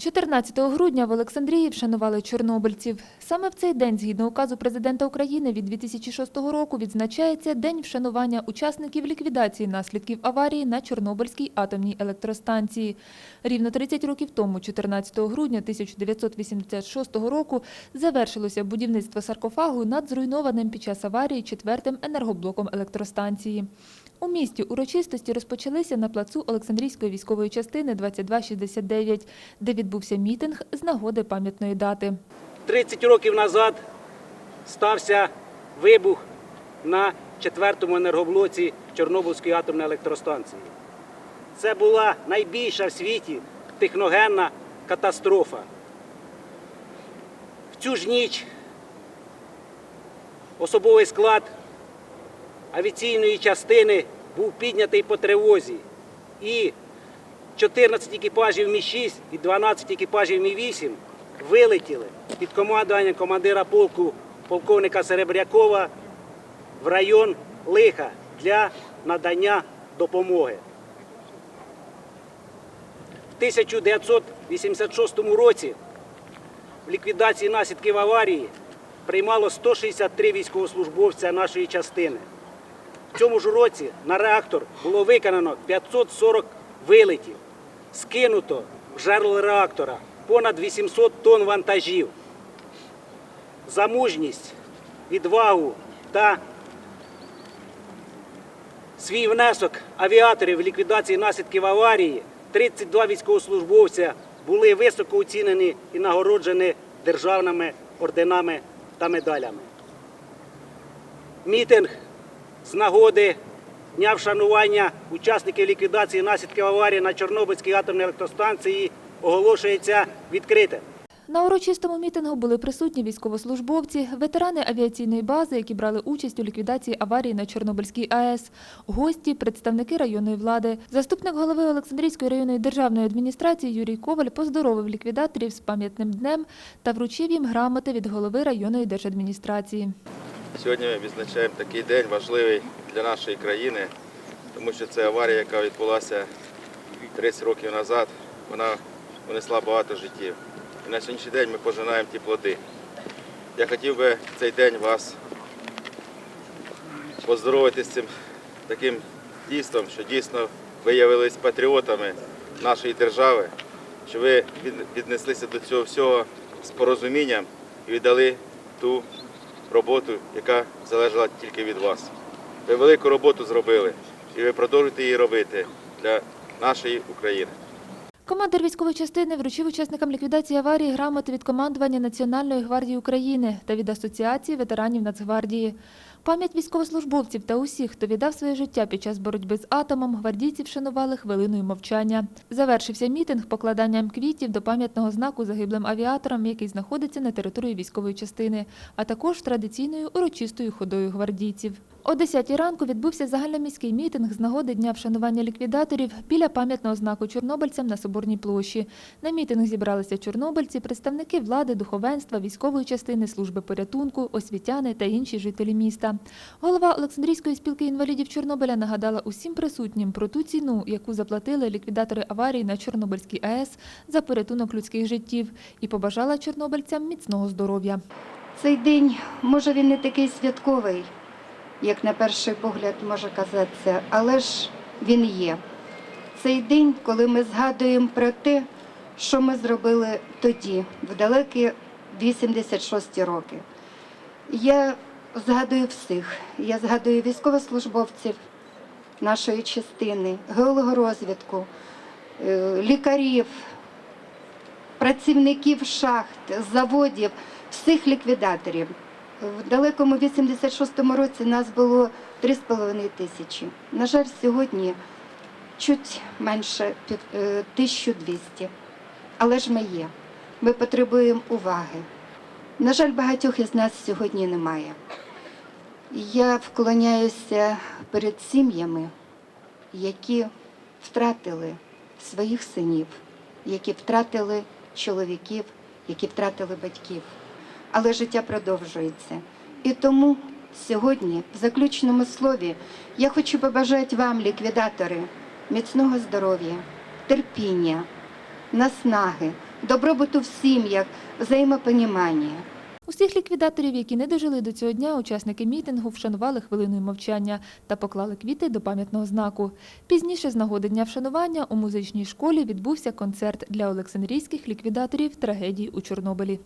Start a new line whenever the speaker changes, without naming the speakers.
14 грудня в Олександрії вшанували чорнобильців. Саме в цей день, згідно указу президента України від 2006 року, відзначається День вшанування учасників ліквідації наслідків аварії на Чорнобильській атомній електростанції. Рівно 30 років тому, 14 грудня 1986 року, завершилося будівництво саркофагу над зруйнованим під час аварії четвертим енергоблоком електростанції. У місті урочистості розпочалися на плацу Олександрійської військової частини 2269, де відбувся мітинг з нагоди пам'ятної дати.
30 років назад стався вибух на четвертому енергоблоці Чорнобильської атомної електростанції. Це була найбільша в світі техногенна катастрофа. В цю ж ніч особовий склад авіаційної частини був піднятий по тривозі. І 14 екіпажів Мі-6 і 12 екіпажів Мі-8 вилетіли під командуванням командира полку полковника Серебрякова в район Лиха для надання допомоги. В 1986 році в ліквідації наслідків аварії приймало 163 військовослужбовця нашої частини. В цьому ж році на реактор було виконано 540 вилетів, скинуто в жерло реактора понад 800 тонн вантажів. За мужність, відвагу та свій внесок авіаторів в ліквідації наслідків аварії 32 військовослужбовця були високо оцінені і нагороджені державними орденами та медалями. Мітинг з нагоди дня вшанування учасників ліквідації наслідків аварії на Чорнобильській атомній електростанції оголошується відкритим.
На урочистому мітингу були присутні військовослужбовці, ветерани авіаційної бази, які брали участь у ліквідації аварії на Чорнобильській АЕС, гості, представники районної влади. Заступник голови Олександрійської районної державної адміністрації Юрій Коваль поздоровив ліквідаторів з пам'ятним днем та вручив їм грамоти від голови районної держадміністрації.
Сьогодні ми відзначаємо такий день важливий для нашої країни, тому що це аварія, яка відбулася 30 років назад, вона понесла багато життів. І на сьогоднішній день ми пожинаємо ті плоди. Я хотів би цей день вас поздоровити з цим таким дійством, що дійсно ви явились патріотами нашої держави, що ви віднеслися до цього всього з порозумінням і віддали ту роботу, яка залежала тільки від вас. Ви велику роботу зробили і ви продовжуєте її робити для нашої України.
Командир військової частини вручив учасникам ліквідації аварії грамоти від командування Національної гвардії України та від Асоціації ветеранів Нацгвардії. Пам'ять військовослужбовців та усіх, хто віддав своє життя під час боротьби з атомом, гвардійці вшанували хвилиною мовчання. Завершився мітинг покладанням квітів до пам'ятного знаку загиблим авіаторам, який знаходиться на території військової частини, а також традиційною урочистою ходою гвардійців. О 10 ранку відбувся загальноміський мітинг з нагоди Дня вшанування ліквідаторів біля пам'ятного знаку чорнобильцям на Соборній площі. На мітинг зібралися чорнобильці, представники влади, духовенства, військової частини, служби порятунку, освітяни та інші жителі міста. Голова Олександрійської спілки інвалідів Чорнобиля нагадала усім присутнім про ту ціну, яку заплатили ліквідатори аварії на Чорнобильській АЕС за порятунок людських життів, і побажала чорнобильцям міцного здоров'я.
Цей день, може, він не такий святковий, як на перший погляд може казатися, але ж він є. Цей день, коли ми згадуємо про те, що ми зробили тоді, в далекі 86 роки. Я згадую всіх. Я згадую військовослужбовців нашої частини, геологорозвідку, е, лікарів, працівників шахт, заводів, всіх ліквідаторів. В далекому 86-му році нас було 3,5 тисячі. На жаль, сьогодні чуть менше е, 1200. Але ж ми є. Ми потребуємо уваги. На жаль, багатьох із нас сьогодні немає. Я вклоняюся перед сім'ями, які втратили своїх синів, які втратили чоловіків, які втратили батьків. Але життя продовжується. І тому сьогодні, в заключному слові, я хочу побажати вам, ліквідатори, міцного здоров'я, терпіння, наснаги, добробуту в сім'ях, взаємопонімання.
Усіх ліквідаторів, які не дожили до цього дня, учасники мітингу вшанували хвилиною мовчання та поклали квіти до пам'ятного знаку. Пізніше, з нагоди дня вшанування, у музичній школі відбувся концерт для олександрійських ліквідаторів трагедії у Чорнобилі.